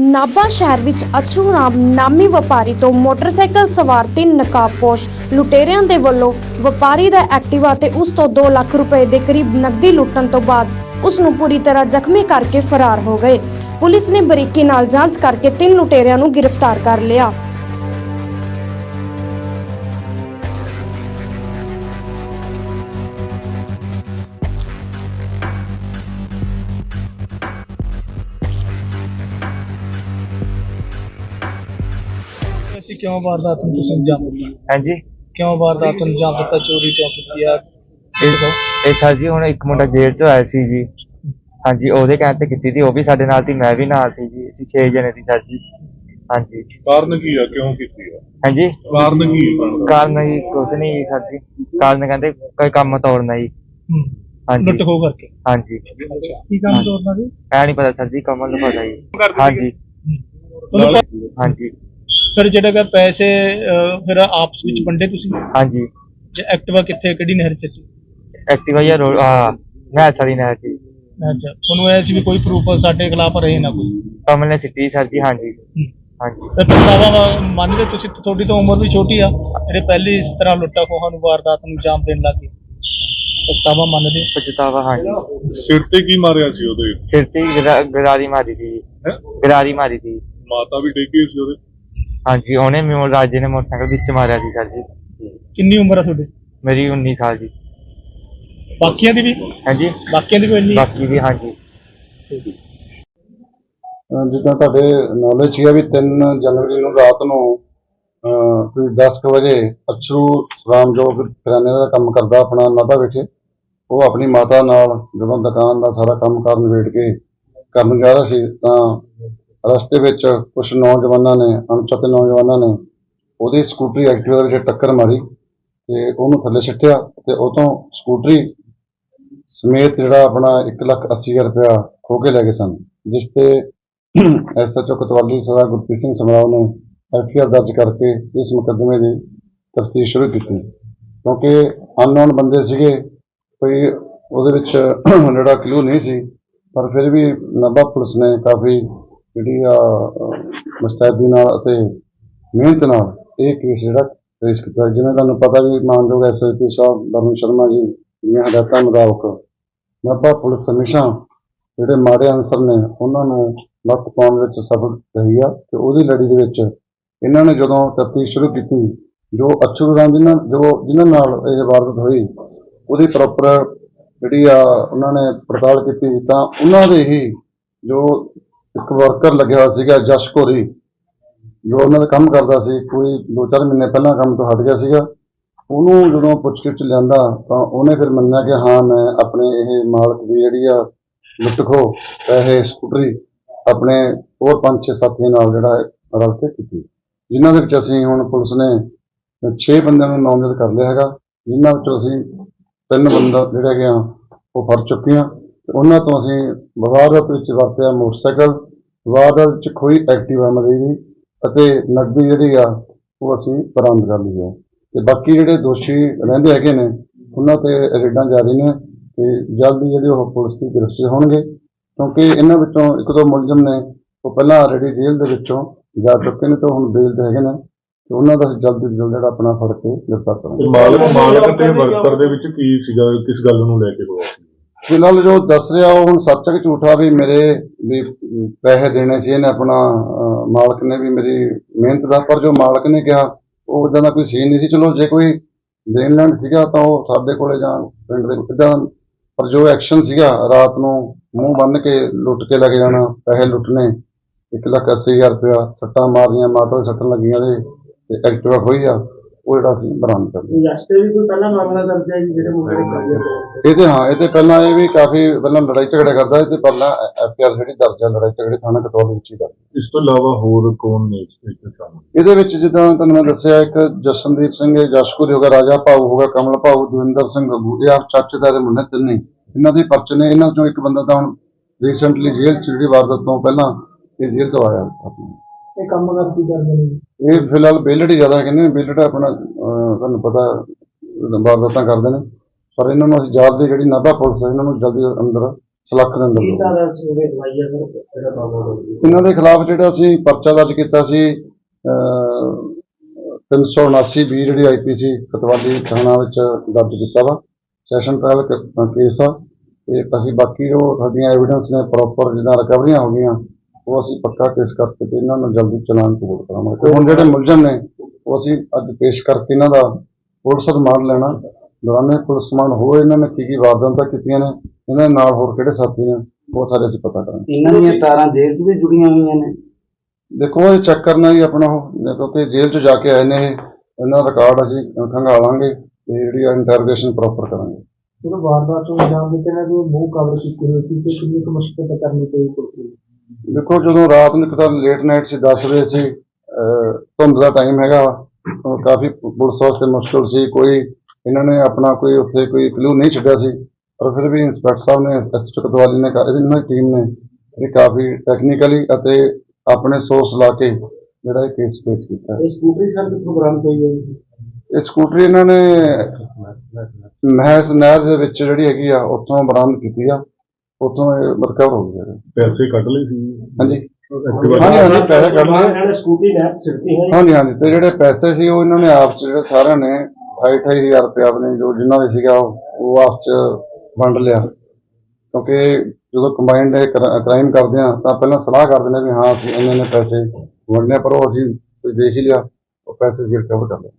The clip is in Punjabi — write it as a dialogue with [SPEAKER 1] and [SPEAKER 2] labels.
[SPEAKER 1] ਨਾਭਾ ਸ਼ਹਿਰ ਵਿੱਚ ਅਛਰੂ ਨਾਮ ਨਾਮੀ ਵਪਾਰੀ ਤੋਂ ਮੋਟਰਸਾਈਕਲ ਸਵਾਰ ਤਿੰਨ ਨਕਾਬਪੋਸ਼ ਲੁਟੇਰਿਆਂ ਦੇ ਵੱਲੋਂ ਵਪਾਰੀ ਦਾ ਐਕਟਿਵਾ ਤੇ ਉਸ ਤੋਂ 2 ਲੱਖ ਰੁਪਏ ਦੇ ਕਰੀਬ ਨਕਦੀ ਲੁੱਟਣ ਤੋਂ ਬਾਅਦ ਉਸ ਨੂੰ ਪੂਰੀ ਤਰ੍ਹਾਂ ਜ਼ਖਮੀ ਕਰਕੇ ਫਰਾਰ ਹੋ ਗਏ। ਪੁਲਿਸ ਨੇ ਬਰੀਕੀ ਨਾਲ ਜਾਂਚ ਕਰਕੇ ਤਿੰਨ ਲੁਟੇਰਿਆਂ ਨੂੰ ਗ੍ਰਿਫਤਾਰ ਕਰ ਲਿਆ।
[SPEAKER 2] ਕਿਉਂ ਵਾਰਦਾਤ ਨੂੰ ਤੁਸੀਂ ਅੰਜਾਮ ਦਿੱਤਾ?
[SPEAKER 3] ਹਾਂਜੀ।
[SPEAKER 2] ਕਿਉਂ ਵਾਰਦਾਤ ਨੂੰ ਅੰਜਾਮ ਦਿੱਤਾ? ਚੋਰੀ ਕਿਉਂ ਕੀਤੀ ਆ?
[SPEAKER 3] ਇਹ ਇਹ ਸਰ ਜੀ ਹੁਣ ਇੱਕ ਮੁੰਡਾ ਜੇਲ੍ਹ ਚੋਂ ਆਇਆ ਸੀ ਜੀ। ਹਾਂਜੀ ਉਹਦੇ ਕਹਿਣ ਤੇ ਕੀਤੀ ਸੀ। ਉਹ ਵੀ ਸਾਡੇ ਨਾਲ ਸੀ ਮੈਂ ਵੀ ਨਾਲ ਸੀ ਜੀ। ਅਸੀਂ 6 ਜਣੇ ਸੀ ਸਰ ਜੀ। ਹਾਂਜੀ।
[SPEAKER 4] ਕਾਰਨ ਕੀ ਆ? ਕਿਉਂ ਕੀਤੀ ਆ?
[SPEAKER 3] ਹਾਂਜੀ।
[SPEAKER 4] ਕਾਰਨ ਕੀ ਆ ਬਣਦਾ?
[SPEAKER 3] ਕਾਰਨ ਹੀ ਕੁਛ ਨਹੀਂ ਸਰ ਜੀ। ਕਾਰਨ ਕਹਿੰਦੇ ਕੋਈ ਕੰਮ ਤੋੜਨਾ ਜੀ।
[SPEAKER 2] ਹੂੰ।
[SPEAKER 3] ਹਾਂਜੀ।
[SPEAKER 2] ਲੁੱਟ ਖੋ ਕਰਕੇ।
[SPEAKER 3] ਹਾਂਜੀ।
[SPEAKER 2] ਕੀ ਕੰਮ ਤੋੜਨਾ ਸੀ
[SPEAKER 3] ਐ ਨਹੀਂ ਪਤਾ ਸਰ ਜੀ ਕਮਲ ਨੂੰ ਪਤਾ ਜੀ। ਹਾਂਜੀ।
[SPEAKER 2] ਉਹਨੂੰ ਪੈ-
[SPEAKER 3] ਹਾਂਜੀ।
[SPEAKER 2] ਫਿਰ ਜਿਹੜਾ ਕਿ ਪੈਸੇ ਅਹ, ਫਿਰ ਆਪਸ ਵਿੱਚ ਵੰਡੇ ਤੁਸੀਂ?
[SPEAKER 3] ਹਾਂਜੀ।
[SPEAKER 2] ਜੇ ਐਕਟਿਵਾ ਕਿੱਥੇ ਕਿਹੜੀ ਨਹਿਰ ਚ ਸੀ?
[SPEAKER 3] ਐਕਟਿਵਾ ਜਾਂ ਰੋ ਆ ਮੈਂ ਸਾਰੀ ਨਾ ਸੀ
[SPEAKER 2] ਅੱਛਾ ਤੁਹਾਨੂੰ ਐ ਸੀ ਵੀ ਕੋਈ ਪ੍ਰੂਫ ਸਾਡੇ ਖਿਲਾਫ ਰਹੇ ਨਾ ਕੋਈ?
[SPEAKER 3] ਕਮਲ ਨੇ ਸਿੱਟੀ ਸਰ ਜੀ ਹਾਂਜੀ।
[SPEAKER 2] ਹੂੰ।
[SPEAKER 3] ਹਾਂਜੀ।
[SPEAKER 2] ਤੇ ਪਛਤਾਵਾ ਮੰਨਦੇ ਤੁਸੀਂ ਤੁਹਾਡੀ ਤਾਂ ਉਮਰ ਵੀ ਛੋਟੀ ਆ। ਜਿਹੜੇ ਪਹਿਲੇ ਇਸ ਤਰ੍ਹਾਂ ਲੁੱਟਾ ਖੋਹਾਂ ਨੂੰ ਵਾਰਦਾਤ ਨੂੰ ਅੰਜਾਮ ਦੇਣ ਲੱਗੇ ਪਛਤਾਵਾ ਮੰਨਦੇ?
[SPEAKER 3] ਪਛਤਾਵਾ ਹਾਂਜੀ।
[SPEAKER 4] ਸਿਰ ਤੇ ਕੀ ਮਾਰਿਆ ਸੀ ਉਹਦੇ?
[SPEAKER 3] ਸਿਰ ਤੇ ਗਰਾਰੀ ਮਾਰੀ ਸੀ।
[SPEAKER 4] ਹੈਂ?
[SPEAKER 3] ਗਰਾਰੀ ਮਾਰੀ ਸੀ।
[SPEAKER 4] ਮਾਤਾ ਵੀ ਡੇਗੀ ਸੀ ਉਹਦੇ।
[SPEAKER 3] ਹਾਂਜੀ ਉਹਨੇ ਮੈਨੂੰ ਰਾਜੇ ਨੇ ਮੋਟਰਸਾਈਕਲ ਵਿੱਚ ਮਾਰਿਆ ਸੀ ਸਰ ਜੀ।
[SPEAKER 2] ਕਿੰਨੀ ਉਮਰ ਆ ਤੁਹਾਡੀ?
[SPEAKER 3] ਮੇਰੀ 19 ਸਾਲ ਜੀ।
[SPEAKER 2] ਬਾਕੀਆਂ ਦੀ ਵੀ?
[SPEAKER 3] ਹਾਂਜੀ।
[SPEAKER 2] ਬਾਕੀਆਂ ਦੀ ਵੀ ਇੰਨੀ?
[SPEAKER 3] ਬਾਕੀ ਵੀ ਹਾਂਜੀ।
[SPEAKER 5] ਅਹ ਜਿੱਦਾਂ ਤੁਹਾਡੇ ਨੌਲੇਜ ਹੀ ਵੀ 3 ਜਨਵਰੀ ਨੂੰ ਰਾਤ ਨੂੰ ਅਹ ਕੋਈ 10 ਕੁ ਵਜੇ ਅਛਰੂ ਰਾਮਜੋਗ ਕਰਿਆਨੇ ਦਾ ਕੰਮ ਕਰਦਾ ਆਪਣਾ ਨਾਭਾ ਵਿਖੇ ਉਹ ਆਪਣੀ ਮਾਤਾ ਨਾਲ ਜਦੋਂ ਦੁਕਾਨ ਦਾ ਸਾਰਾ ਕੰਮ ਕਰਨ ਵੇੜ ਕੇ ਕਰਨ ਜਾ ਰਿਹਾ ਸੀ ਤਾਂ ਰਸਤੇ ਵਿੱਚ ਕੁਝ ਨੌਜਵਾਨਾਂ ਨੇ, ਅਣਪਛਾਤੇ ਨੌਜਵਾਨਾਂ ਨੇ ਉਹਦੀ ਸਕੂਟਰੀ ਐਕਟਿਵਾ ਦੇ ਵਿੱਚ ਟੱਕਰ ਮਾਰੀ ਤੇ ਉਹਨੂੰ ਥੱਲੇ ਸਿੱਟਿਆ ਤੇ ਉਹ ਤੋਂ ਸਕੂਟਰੀ ਸਮੇਤ ਜਿਹੜਾ ਆਪਣਾ 180000 ਰੁਪਇਆ ਖੋ ਕੇ ਲੈ ਗਏ ਸਨ, ਜਿਸ ਤੇ ਐਸਐਚਓ ਕਤਵਾਲੀ ਸਰਦਾਰ ਗੁਰਪ੍ਰੀਤ ਸਿੰਘ ਸਮਰਾਓ ਨੇ ਐਫਆਈਆਰ ਦਰਜ ਕਰਕੇ ਇਸ ਮੁਕੱਦਮੇ ਦੀ ਤਫਤੀਸ਼ ਸ਼ੁਰੂ ਕੀਤੀ। ਕਿਉਂਕਿ ਅਨਨੋਨ ਬੰਦੇ ਸੀਗੇ, ਕੋਈ ਉਹਦੇ ਵਿੱਚ ਜਿਹੜਾ ਕਲੂ ਨਹੀਂ ਸੀ, ਪਰ ਫਿਰ ਵੀ ਨਾਭਾ ਪੁਲਿਸ ਨੇ ਕਾਫੀ ਜਿਹੜੀ ਆ ਅਹ, ਮੁਸਤੈਦੀ ਨਾਲ ਅਤੇ ਮਿਹਨਤ ਨਾਲ ਇਹ ਕੇਸ ਜਿਹੜਾ ਟ੍ਰੇਸ ਕੀਤਾ। ਜਿਵੇਂ ਤੁਹਾਨੂੰ ਪਤਾ ਵੀ ਮਾਨਯੋਗ ਐਸਐਸਪੀ ਸਾਹਿਬ ਵਰੁਣ ਸ਼ਰਮਾ ਜੀ ਦੀਆਂ ਹਦਾਇਤਾਂ ਮੁਤਾਬਕ ਨਾਭਾ ਪੁਲਿਸ ਹਮੇਸ਼ਾ ਜਿਹੜੇ ਮਾੜੇ ਅਨਸਰ ਨੇ ਉਹਨਾਂ ਨੂੰ ਲੱਤ ਪਾਉਣ ਵਿੱਚ ਸਫਲ ਰਹੀ ਆ ਤੇ ਉਹਦੀ ਲੜੀ ਦੇ ਵਿੱਚ ਇਹਨਾਂ ਨੇ ਜਦੋਂ ਤਫਤੀਸ਼ ਸ਼ੁਰੂ ਕੀਤੀ ਜੋ ਅਛਰੂ ਜਿਨ੍ਹਾਂ ਜੋ ਜਿਨ੍ਹਾਂ ਨਾਲ ਇਹ ਵਾਰਦਾਤ ਹੋਈ ਉਹਦੀ ਪ੍ਰੋਪਰ ਜਿਹੜੀ ਆ ਉਹਨਾਂ ਨੇ ਪੜਤਾਲ ਕੀਤੀ ਤਾਂ ਉਹਨਾਂ ਦੇ ਹੀ ਜੋ ਇੱਕ ਵਰਕਰ ਲੱਗਿਆ ਹੋਇਆ ਸੀਗਾ ਜਸ਼ ਘੋਰੀ, ਜੋ ਉਹਨਾਂ ਦਾ ਕੰਮ ਕਰਦਾ ਸੀ, ਕੋਈ 2-4 ਮਹੀਨੇ ਪਹਿਲਾਂ ਕੰਮ ਤੋਂ ਹਟ ਗਿਆ ਸੀਗਾ। ਉਹਨੂੰ ਜਦੋਂ ਪੁੱਛਗਿੱਛ ਲਿਆਂਦਾ, ਤਾਂ ਉਹਨੇ ਫਿਰ ਮੰਨਿਆ ਕਿ ਹਾਂ, ਮੈਂ ਆਪਣੇ ਇਹ ਮਾਲਕ ਦੀ ਜਿਹੜੀ ਆ ਲੁੱਟ ਖੋ ਪੈਸੇ ਸਕੂਟਰੀ ਆਪਣੇ ਹੋਰ ਪੰਜ ਛੇ ਸਾਥੀਆਂ ਨਾਲ ਜਿਹੜਾ ਰਲ ਕੇ ਕੀਤੀ। ਜਿਨ੍ਹਾਂ ਦੇ ਵਿੱਚ ਅਸੀਂ ਹੁਣ ਪੁਲਿਸ ਨੇ 6 ਬੰਦਿਆਂ ਨੂੰ ਨਾਮਜ਼ਦ ਕਰ ਲਿਆ ਹੈਗਾ। ਜਿਨ੍ਹਾਂ ਵਿੱਚੋਂ ਅਸੀਂ ਤਿੰਨ ਬੰਦਾ ਜਿਹੜੇ ਹੈਗੇ ਆ ਉਹ ਫੜ ਚੁੱਕੇ ਹਾਂ। ਤੇ ਉਹਨਾਂ ਤੋਂ ਅਸੀਂ ਵਾਰਦਾਤ ਵਿੱਚ ਵਰਤਿਆ ਮੋਟਰਸਾਈਕਲ। ਵਾਰਦਾਤ ਵਿੱਚ ਖੋਈ ਐਕਟਿਵਾ ਮਦੇਰੀ ਅਤੇ ਨਕਦੀ ਜਿਹੜੀ ਆ ਉਹ ਅਸੀਂ ਬਰਾਮਦ ਕਰ ਲਈ ਹੈ ਤੇ ਬਾਕੀ ਜਿਹੜੇ ਦੋਸ਼ੀ ਰਹਿੰਦੇ ਹੈਗੇ ਨੇ, ਉਹਨਾਂ ਤੇ ਰੇਡਾਂ ਜਾਰੀ ਨੇ ਤੇ ਜਲਦੀ ਜਿਹੜੇ ਉਹ ਪੁਲਿਸ ਦੀ ਗ੍ਰਿਫਤ ਹੋਣਗੇ ਕਿਉਂਕਿ ਇਹਨਾਂ ਵਿੱਚੋਂ ਇੱਕ ਦੋ ਮੁਲਜ਼ਮ ਨੇ, ਉਹ ਪਹਿਲਾਂ ਆਲਰੇਡੀ ਜੇਲ੍ਹ ਦੇ ਵਿੱਚੋਂ ਜਾ ਚੁੱਕੇ ਨੇ ਤੇ ਹੁਣ ਬੇਲ ਦੇ ਹੈਗੇ ਨੇ ਤੇ ਉਹਨਾਂ ਦਾ ਅਸੀਂ ਜਲਦੀ ਤੋਂ ਜਲਦ ਜਿਹੜਾ ਆਪਣਾ ਫੜ ਕੇ ਗ੍ਰਿਫਤਾਰ ਕਰਾਂਗੇ।
[SPEAKER 4] ਮਾਲਕ ਮਾਲਕ ਤੇ ਵਰਕਰ ਦੇ ਵਿੱਚ ਕੀ ਸੀਗਾ, ਕਿਸ ਗੱਲ ਨੂੰ ਲੈ ਕੇ ਹੋਇਆ
[SPEAKER 5] ਫਿਲਹਾਲ ਜੋ ਦੱਸ ਰਿਹਾ ਉਹ ਹੁਣ ਸੱਚ ਹੈ ਕਿ ਝੂਠਾ ਵੀ ਮੇਰੇ ਵੀ ਪੈਸੇ ਦੇਣੇ ਸੀ ਇਹਨੇ ਆਪਣਾ ਅਹ, ਮਾਲਕ ਨੇ ਵੀ ਮੇਰੀ ਮਿਹਨਤ ਦਾ ਪਰ ਜੋ ਮਾਲਕ ਨੇ ਕਿਹਾ ਉਹ ਇਦਾਂ ਦਾ ਕੋਈ ਸੀਨ ਨਹੀਂ ਸੀ। ਚਲੋ ਜੇ ਕੋਈ ਦੇਣ ਲੈਣ ਸੀਗਾ ਤਾਂ ਉਹ ਸਾਡੇ ਕੋਲੇ ਜਾਂ ਪਿੰਡ ਦੇ ਇਦਾਂ ਪਰ ਜੋ ਐਕਸ਼ਨ ਸੀਗਾ ਰਾਤ ਨੂੰ ਮੂੰਹ ਬੰਨ ਕੇ ਲੁੱਟ ਕੇ ਲੈ ਕੇ ਜਾਣਾ ਪੈਸੇ ਲੁੱਟਣੇ ਇੱਕ ਲੱਖ ਅੱਸੀ ਹਜ਼ਾਰ ਰੁਪਇਆ ਸੱਟਾਂ ਮਾਰੀਆਂ ਮਾਟਰ ਸੱਟਣ ਲੱਗੀਆਂ ਦੇ ਤੇ ਐਕਟਿਵਾ ਹੋਈ ਆ। ਉਹ ਜਿਹੜਾ ਅਸੀਂ ਬਰਾਮਦ ਕਰ ਲਿਆ।
[SPEAKER 2] ਯਸ਼ ਤੇ ਵੀ ਕੋਈ ਪਹਿਲਾਂ ਮਾਮਲਾ ਦਰਜ ਹੈ ਜੀ ਜਿਹੜੇ ਮੁੰਡੇ ਨੇ? ਕਰ
[SPEAKER 5] ਇਹ ਤੇ ਹਾਂ ਇਹ ਤੇ ਪਹਿਲਾਂ ਇਹ ਵੀ ਕਾਫੀ ਪਹਿਲਾਂ ਲੜਾਈ ਝਗੜਾ ਕਰਦਾ ਤੇ ਪਹਿਲਾਂ ਐਫ ਆਰ ਜਿਹੜੀ ਦਰਜ ਹੈ ਲੜਾਈ ਝਗੜੇ ਥਾਣਾ ਕਟੋਲ ਵਿੱਚ ਹੀ ਦਰਜ
[SPEAKER 4] ਇਸ ਤੋਂ ਇਲਾਵਾ ਹੋਰ ਕੌਣ ਨੇ ਇਸ ਵਿੱਚ ਸ਼ਾਮਲ?
[SPEAKER 5] ਇਹਦੇ ਵਿੱਚ ਜਿੱਦਾਂ ਤੁਹਾਨੂੰ ਮੈਂ ਦੱਸਿਆ ਇੱਕ ਜਸ਼ਨਦੀਪ ਸਿੰਘ ਹੈ ਜਸ਼ਕੁਰ ਹੋਗਾ ਰਾਜਾ ਭਾਊ ਹੋਗਾ ਕਮਲ ਭਾਊ ਦਵਿੰਦਰ ਸਿੰਘ ਗੱਗੂ ਇਹ ਆਪ ਚਾਚੇ ਦਾ ਦੇ ਮੁੰਡੇ ਤਿੰਨੇ। ਇਹਨਾਂ ਦੇ ਪਰਚੇ ਨੇ ਇਹਨਾਂ ਚੋਂ ਇੱਕ ਬੰਦਾ ਤਾਂ ਹੁਣ ਰੀਸੈਂਟਲੀ ਜੇਲ੍ਹ ਚ ਜਿਹੜੀ ਵਾਰਦਾਤ ਤੋਂ ਪਹਿਲਾਂ ਇਹ ਜੇਲ੍ਹ ਤੋਂ ਆਇਆ। ਆਪਣਾ
[SPEAKER 2] ਇਹ ਕੰਮ ਕਰਦੀ ਕਰਦੇ ਨੇ
[SPEAKER 5] ਇਹ ਫਿਲਹਾਲ ਬੇਲੜ ਹੀ ਜ਼ਿਆਦਾ ਕਹਿੰਦੇ ਨੇ ਬੇਲੜ ਆਪਣਾ ਅਹ, ਤੁਹਾਨੂੰ ਪਤਾ ਵਾਰਦਾਤਾਂ ਕਰਦੇ ਨੇ। ਪਰ ਇਹਨਾਂ ਨੂੰ ਅਸੀਂ ਜਲਦੀ ਜਿਹੜੀ ਨਾਭਾ ਪੁਲਿਸ ਹੈ ਇਹਨਾਂ ਨੂੰ ਜਲਦੀ ਅੰਦਰ ਸਲੱਖ ਦੇ ਅੰਦਰ
[SPEAKER 6] ਕਿਹਦਾ ਦਾ ਸੂਬੇ ਦਵਾਈਆਂ ਸਰ ਜਿਹੜਾ ਮਾਮਲਾ ਹੋਇਆ
[SPEAKER 5] ਇਹਨਾਂ ਦੇ ਖਿਲਾਫ ਜਿਹੜਾ ਅਸੀਂ ਪਰਚਾ ਦਰਜ ਕੀਤਾ ਸੀ ਅਹ, 379 ਬੀ ਜਿਹੜੀ ਆਈਪੀਸੀ ਕਤਵਾਲੀ ਥਾਣਾ ਵਿੱਚ ਦਰਜ ਕੀਤਾ ਵਾ। ਸੈਸ਼ਨ ਟ੍ਰਾਇਲ ਕੇਸ ਆ। ਤੇ ਅਸੀਂ ਬਾਕੀ ਜੋ ਸਾਡੀਆਂ ਐਵੀਡੈਂਸ ਨੇ ਪ੍ਰੋਪਰ ਜਿੱਦਾਂ ਰਿਕਵਰੀਆਂ ਹੋ ਗਈਆਂ ਉਹ ਅਸੀਂ ਪੱਕਾ ਕੇਸ ਕਰਕੇ ਤੇ ਇਹਨਾਂ ਨੂੰ ਜਲਦੀ ਚਲਾਨ ਕਬੂਲ ਕਰਾਂਗੇ। ਹੁਣ ਜਿਹੜੇ ਮੁਲਜ਼ਮ ਨੇ ਉਹ ਅਸੀਂ ਅੱਜ ਪੇਸ਼ ਕਰਕੇ ਇਹਨਾਂ ਦਾ ਪੁਲਿਸ ਰਿਮਾਂਡ ਲੈਣਾ। ਦੌਰਾਨੇ ਪੁਲਿਸ ਰਿਮਾਂਡ ਹੋਏ ਇਹਨਾਂ ਨੇ ਕੀ ਕੀ ਵਾਰਦਾਤਾਂ ਕੀਤੀਆਂ ਨੇ ਇਹਨਾਂ ਦੇ ਨਾਲ ਹੋਰ ਕਿਹੜੇ ਸਾਥੀ ਨੇ ਉਹ ਸਾਰੇ ਅਸੀਂ ਪਤਾ ਕਰਾਂਗੇ।
[SPEAKER 6] ਇਹਨਾਂ ਦੀਆਂ ਤਾਰਾਂ ਜੇਲ੍ਹ 'ਚ ਵੀ ਜੁੜੀਆਂ ਹੋਈਆਂ ਨੇ।
[SPEAKER 5] ਦੇਖੋ ਇਹ ਚੈੱਕ ਕਰਨਾ ਹੀ ਆਪਣਾ ਉਹ ਨਹੀਂ ਕਿਉਂਕਿ ਜੇਲ੍ਹ 'ਚ ਜਾ ਕੇ ਆਏ ਨੇ ਇਹ। ਇਹਨਾਂ ਦਾ ਰਿਕਾਰਡ ਅਸੀਂ ਖੰਗਾਲਾਂਗੇ ਤੇ ਜਿਹੜੀ ਇੰਟਰੋਗੇਸ਼ਨ ਪ੍ਰੋਪਰ ਕਰਾਂਗੇ।
[SPEAKER 6] ਜਦੋਂ ਵਾਰਦਾਤ ਨੂੰ ਅੰਜਾਮ ਦਿੱਤੇ ਨੇ ਜੋ ਮੂੰਹ ਕਵਰ ਕੀਤੇ ਹੋਏ ਸੀ ਤੇ ਕਿੰਨੀ ਕੁ ਮੁਸ਼ਕਲ ਕਰਨੀ ਪਈ ਨੂੰ?
[SPEAKER 5] ਦੇਖੋ ਜਦੋਂ ਰਾਤ ਨੂੰ ਇੱਕ ਤਾਂ ਲੇਟ ਨਾਈਟ ਸੀ 10 ਵਜੇ ਸੀ ਧੁੰਦ ਦਾ ਟਾਈਮ ਹੈਗਾ ਕਾਫੀ ਪੁਲਿਸ ਵਾਸਤੇ ਮੁਸ਼ਕਲ ਸੀ ਕੋਈ ਇਹਨਾਂ ਨੇ ਆਪਣਾ ਕੋਈ ਉੱਥੇ ਕੋਈ ਕਲੂ ਨਹੀਂ ਛੱਡਿਆ ਸੀ ਪਰ ਫਿਰ ਵੀ ਇੰਸਪੈਕਟਰ ਸਾਹਿਬ ਨੇ ਐਸਐਚਓ ਕਤਵਾਲੀ ਨੇ ਇਹਨਾਂ ਦੀ ਟੀਮ ਨੇ ਇਹ ਕਾਫੀ ਟੈਕਨੀਕਲੀ ਅਤੇ ਆਪਣੇ ਸੋਰਸ ਲਾ ਕੇ ਜਿਹੜਾ ਇਹ ਕੇਸ ਪੇਸ਼ ਕੀਤਾ।
[SPEAKER 6] ਇਹ ਸਕੂਟਰੀ ਸਰ ਕਿੱਥੋਂ ਬਰਾਮਦ ਹੋਈ ਹੈ
[SPEAKER 5] ਇਹ ਸਕੂਟਰੀ ਇਹਨਾਂ ਨੇ ਮਹਿਸ ਨਹਿਰ ਦੇ ਵਿੱਚ ਜਿਹੜੀ ਹੈਗੀ ਆ ਉੱਥੋਂ ਬਰਾਮਦ ਕੀਤੀ ਆ। ਉੱਥੋਂ ਇਹ ਰਿਕਵਰ ਹੋ ਗਿਆ।
[SPEAKER 4] ਪੈਸੇ ਕੱਢ ਲਏ ਸੀ।
[SPEAKER 5] ਹਾਂਜੀ। ਹਾਂਜੀ ਹਾਂਜੀ ਪੈਸੇ ਕੱਢ ਲਏ।
[SPEAKER 6] ਇਹਨਾਂ ਨੇ ਸਕੂਟਰੀ ਨਹਿਰ ਸਿਰਤੀ ਹੈ
[SPEAKER 5] ਹਾਂਜੀ ਹਾਂਜੀ ਤੇ ਜਿਹੜੇ ਪੈਸੇ ਸੀ ਉਹ ਇਹਨਾਂ ਨੇ ਆਪ ਚ ਜਿਹੜੇ ਸਾਰਿਆਂ ਨੇ 28000 ਰੁਪਏ ਆਪਣੇ ਜੋ ਜਿਨ੍ਹਾਂ ਦੇ ਸੀਗਾ ਉਹ ਉਹ ਆਪ ਚ ਵੰਡ ਲਿਆ। ਕਿਉਂਕਿ ਜਦੋਂ ਕੰਬਾਈਨਡ ਇਹ ਕ੍ਰਾਈਮ ਕਰਦੇ ਆ ਤਾਂ ਪਹਿਲਾਂ ਸਲਾਹ ਕਰਦੇ ਨੇ ਵੀ ਹਾਂ ਅਸੀਂ ਇੰਨੇ ਨੇ ਪੈਸੇ ਵੰਡਨੇ ਪਰ ਉਹ ਅਸੀਂ ਦੇਖ ਹੀ ਲਿਆ ਉਹ ਪੈਸੇ ਅਸੀਂ ਰਿਕਵਰ ਕਰ ਲਏ।